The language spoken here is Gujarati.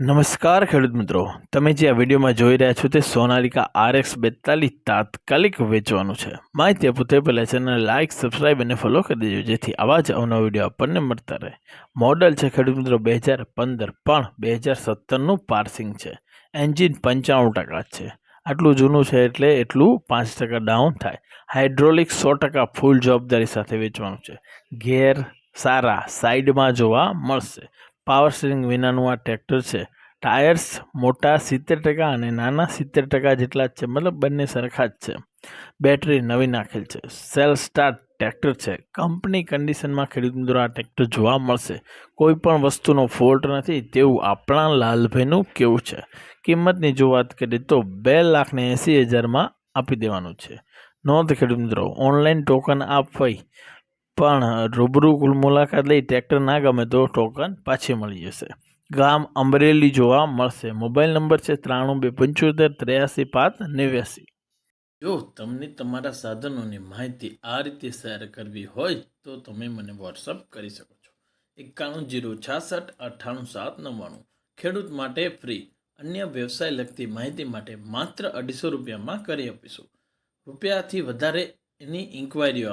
નમસ્કાર ખેડૂત મિત્રો. તમે જે આ વિડીયોમાં જોઈ રહ્યા છો તે સોનાલિકા આરએક્સ બેતાલીસ તાત્કાલિક વેચવાનું છે. માહિતી આપું તે પહેલાં ચેનલ લાઇક સબસ્ક્રાઇબ અને ફોલો કરી દેજો, જેથી આવા જ અવનવા વીડિયો આપણને મળતા રહે. મોડલ છે ખેડૂત મિત્રો બે હજાર પંદર પણ બે હજાર સત્તરનું પાર્સિંગ છે. એન્જિન પંચાણું ટકા છે. આટલું જૂનું છે એટલે એટલું પાંચ ટકા ડાઉન થાય. હાઇડ્રોલિક સો ટકા ફૂલ જવાબદારી સાથે વેચવાનું છે. ગેર સારા સાઈડમાં જોવા મળશે. પાવર સ્ટીરિંગ વિનાનું આ ટ્રેક્ટર છે. ટાયર્સ મોટા સિત્તેર ટકા અને નાના સિત્તેર ટકા જેટલા જ છે. મતલબ બંને સરખા જ છે. બેટરી નવી નાખેલ છે. સેલ સ્ટાર્ટ ટ્રેક્ટર છે. કંપની કન્ડિશનમાં ખેડૂત મિત્રો આ ટ્રેક્ટર જોવા મળશે. કોઈ પણ વસ્તુનો ફોલ્ટ નથી તેવું આપણા લાલભાઈનું કેવું છે. કિંમતની જો વાત કરીએ તો બે લાખને એંસી હજારમાં આપી દેવાનું છે. નોંધ ખેડૂત મિત્રો, ઓનલાઈન ટોકન આપવાય પણ રૂબરૂ કુલ મુલાકાત લઈ ટ્રેક્ટર ના ગમે તો ટોકન પાછી મળી જશે. ગામ અમરેલી જોવા મળશે. મોબાઈલ નંબર છે ત્રાણું બે પંચોતેર ત્ર્યાસી પાંચ નેવ્યાસી. જો તમને તમારા સાધનોની માહિતી આ રીતે શેર કરવી હોય તો તમે મને વોટ્સઅપ કરી શકો છો. એકાણું જીરો છાસઠ અઠ્ઠાણું સાત નવ્વાણું. ખેડૂત માટે ફ્રી. અન્ય વ્યવસાય લગતી માહિતી માટે માત્ર અઢીસો રૂપિયામાં કરી આપીશું. રૂપિયાથી વધારે એની ઇન્ક્વાયરીઓ